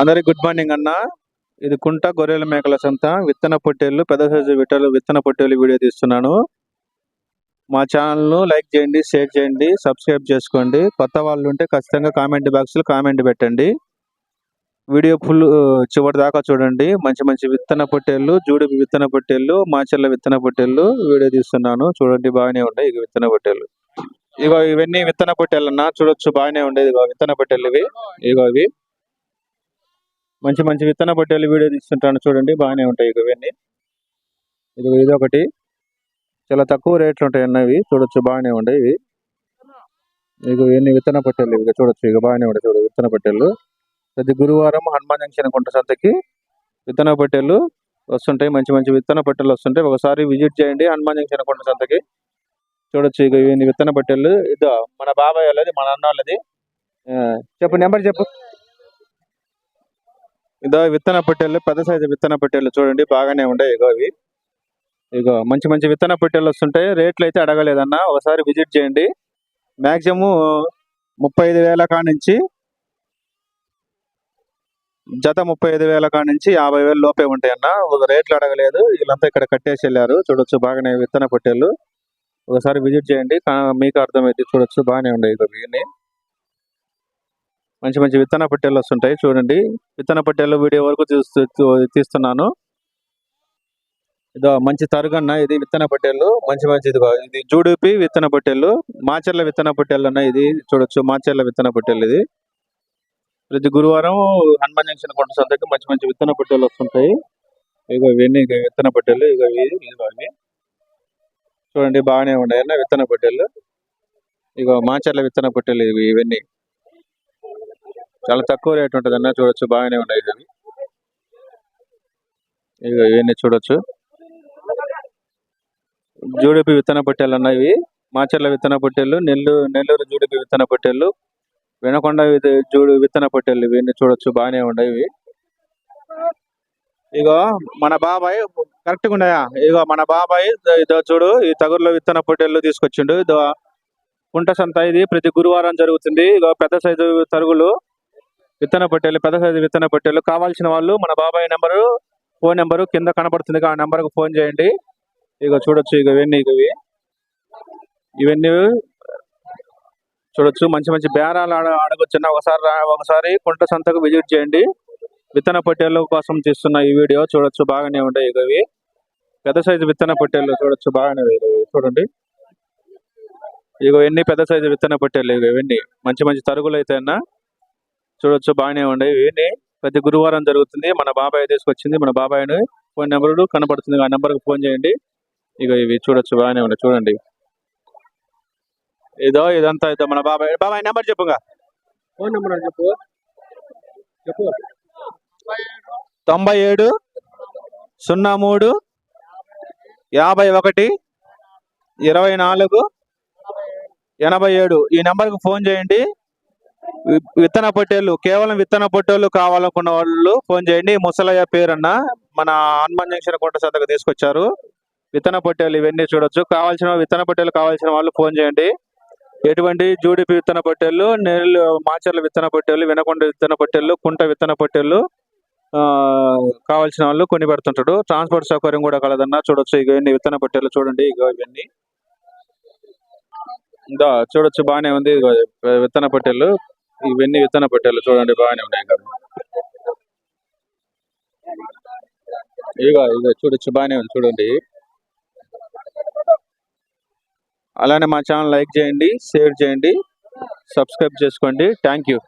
అందరికి good morning అన్న. ఇది కుంట గొర్రెల మేకల సంత. విత్తన పొట్టేళ్ళు పెద్ద సైజు విట్టలు విత్తన పొట్టేళ్ళు వీడియో తీస్తున్నాను. మా ఛానల్ను లైక్ చేయండి షేర్ చేయండి సబ్స్క్రైబ్ చేసుకోండి. కొత్త వాళ్ళు ఉంటే ఖచ్చితంగా కామెంట్ బాక్స్లో కామెంట్ పెట్టండి. వీడియో ఫుల్ చివరి దాకా చూడండి. మంచి మంచి విత్తన పొట్టేళ్ళు జూడు విత్తన పొట్టేళ్ళు మాచెల్ల విత్తన పొట్టేళ్ళు వీడియో తీస్తున్నాను. చూడండి బాగానే ఉంటాయి ఇక విత్తన పొట్టేళ్ళు. ఇగో ఇవన్నీ విత్తన పొట్టేళ్ళన్నా. చూడొచ్చు బాగానే ఉండేది ఇగో విత్తన పొట్టేళ్ళు ఇవి. ఇగో ఇవి. మంచి మంచి విత్తన పొట్టేలు వీడియో తీస్తుంటాను చూడండి బాగానే ఉంటాయి ఇక ఇవన్నీ. ఇది ఇదొకటి. ఒకటి చాలా తక్కువ రేట్లు ఉంటాయి అన్నవి చూడొచ్చు బాగానే ఉంటాయి ఇవి. ఇక ఇవన్నీ విత్తన పట్టెలు ఇవి చూడొచ్చు ఇక బాగానే ఉంటాయి చూడు విత్తన పొట్టేలు ప్రతి గురువారం హనుమాన్ జంక్షన్ కొంట సంతకి విత్తన పొట్టేలు వస్తుంటాయి మంచి మంచి విత్తన పట్టెలు వస్తుంటాయి. ఒకసారి విజిట్ చేయండి హనుమాన్ జంక్షన్ కొండ సంతకి. చూడొచ్చు ఇక ఇవన్నీ విత్తన పొట్టేలు ఇదో మన బాబాయ్ వాళ్ళది మన అన్న వాళ్ళది ఆ, చెప్పు నెంబర్ చెప్పు. ఇదో విత్తన పొట్టేళ్ళు పెద్ద సైజు విత్తన పొట్టేళ్ళు చూడండి బాగానే ఉంటాయి ఇగో అవి. ఇగో మంచి మంచి విత్తన పొట్టేళ్ళు వస్తుంటాయి. రేట్లు అయితే అడగలేదన్న ఒకసారి విజిట్ చేయండి. మ్యాక్సిమం ముప్పై ఐదు వేల కాడ జత ముప్పై ఐదు వేల కానించి యాభై వేల లోపే ఉంటాయి అన్న ఒక రేట్లు అడగలేదు వీళ్ళంతా ఇక్కడ కట్టేసి వెళ్ళారు. చూడొచ్చు బాగానే విత్తన పొట్టేళ్ళు. ఒకసారి విజిట్ చేయండి మీకు అర్థమైతే చూడొచ్చు బాగానే ఉండేవి ఇగో ఇవన్నీ. మంచి మంచి విత్తన పట్టెలు వస్తుంటాయి. చూడండి. విత్తన పట్టెలు వీడియో వరకు తీస్తున్నాను. ఇదో మంచి తరుగన్న ఇది విత్తన పట్టెలు. మంచి మంచి ఇదిగో ఇది జూడిపి విత్తన పొట్టేళ్ళు మాచర్ల విత్తన పట్టెలు అన్న ఇది చూడొచ్చు. మాచర్ల విత్తన పొట్టేళ్ళు ఇది. ప్రతి గురువారం హనుమాన్ జంక్షన్ కొండ సందకి మంచి మంచి విత్తన పట్టెలు వస్తుంటాయి. ఇక ఇవన్నీ ఇక విత్తన పట్టెలు. ఇక ఇవి చూడండి బాగానే ఉన్నాయి అన్న విత్తన పొట్టేళ్ళు ఇక మాచర్ల విత్తన పట్టెలు ఇవి ఇవన్నీ. చాలా తక్కువ రేట్ ఉంటుంది అన్న చూడొచ్చు బాగానే ఉన్నాయి ఇవి. ఇగో ఇవన్నీ చూడొచ్చు. జూడిపి విత్తన పొట్టేలు అన్న ఇవి. మాచర్ల విత్తన పొట్టేళ్ళు నెల్లూరు నెల్లూరు జూడిపి విత్తన పొట్టేళ్ళు వినకొండ జూడు విత్తన పొట్టేళ్ళు ఇవన్నీ చూడొచ్చు బాగానే ఉన్నాయి ఇవి. ఇగో మన బాబాయ్ కరెక్ట్గా ఉన్నాయా? ఇగో మన బాబాయ్ ఇదో- ఇదో చూడు ఈ తగురులో విత్తన పొట్టేళ్ళు తీసుకొచ్చిండు. ఇదో కుంట సంత ఇది ప్రతి గురువారం జరుగుతుంది. ఇగో పెద్ద సైజు తరుగులు. విత్తన పొట్టేలు పెద్ద సైజు విత్తన పొట్టేలు కావాల్సిన వాళ్ళు మన బాబాయ్ నెంబరు ఫోన్ నెంబరు కింద కనబడుతుంది ఆ నెంబర్కి ఫోన్ చేయండి. ఇక చూడొచ్చు ఇక ఇవన్నీ ఇవి. ఇవన్నీ చూడొచ్చు మంచి మంచి బేరాలు ఆడ ఆడగొచ్చిన ఒకసారి ఒకసారి కుంట సంతకు విజిట్ చేయండి. విత్తన పొట్టేళ్ళ కోసం తీస్తున్న ఈ వీడియో చూడొచ్చు బాగానే ఉంటాయి ఇక ఇవి. పెద్ద సైజు విత్తన పొట్టేళ్ళు చూడొచ్చు బాగానే చూడండి ఇక చూడండి. ఎన్ని పెద్ద సైజు విత్తన పొట్టేళ్ళు ఇక ఇవన్నీ. మంచి మంచి తరుగులు అయితే అన్నా చూడొచ్చు బాగానే ఉన్నాయి ఇవన్నీ ప్రతి గురువారం జరుగుతుంది. మన బాబాయ్ తీసుకొచ్చింది. మన బాబాయ్ ఫోన్ నెంబర్ కనపడుతుంది. ఆ నెంబర్కి ఫోన్ చేయండి. ఇక ఇవి చూడొచ్చు బాగానే ఉన్నాయి. చూడండి. ఇదో ఇదంతా ఇదో మన బాబాయ్. బాబాయ్ నెంబర్ చెప్పుగా. ఫోన్ నెంబర్ చెప్పు. చెప్పు. తొంభై ఏడు సున్నా మూడు యాభై ఒకటి ఇరవై నాలుగు ఎనభై ఏడు. ఈ నెంబర్కి ఫోన్ చేయండి. విత్తన పొట్టేళ్ళు కేవలం విత్తన పొట్టేళ్ళు కావాలనుకున్న వాళ్ళు ఫోన్ చేయండి. ముసలయ్య పేరన్న మన హనుమాన్ జంక్షన్ కోట సంతకు తీసుకొచ్చారు. విత్తన పొట్టేలు ఇవన్నీ చూడొచ్చు. కావాల్సిన విత్తన పొట్టేలు కావాల్సిన వాళ్ళు ఫోన్ చేయండి. ఎటువంటి జూడిపి విత్తన పొట్టేళ్ళు నెల్లు మాచర్ల విత్తన పొట్టేళ్ళు వినకొండ విత్తన పొట్టేళ్ళు కుంట విత్తన పొట్టేళ్ళు ఆ, కావాల్సిన వాళ్ళు కొని పెడుతుంటాడు. ట్రాన్స్పోర్ట్ సౌకర్యం కూడా కలదన్న చూడొచ్చు. ఇక ఇవన్నీ విత్తన పొట్టేళ్ళు చూడండి. ఇగో ఇవన్నీ. ఇంకా చూడొచ్చు. బాగానే ఉంది. విత్తన పొట్టేళ్ళు. ఇవన్నీ విత్తన పెట్టాలి చూడండి బాగానే ఉన్నాయి కదా. ఇక ఇక చూడొచ్చు బాగానే ఉంది చూడండి. అలానే మా ఛానల్ లైక్ చేయండి షేర్ చేయండి సబ్స్క్రైబ్ చేసుకోండి. Thank you.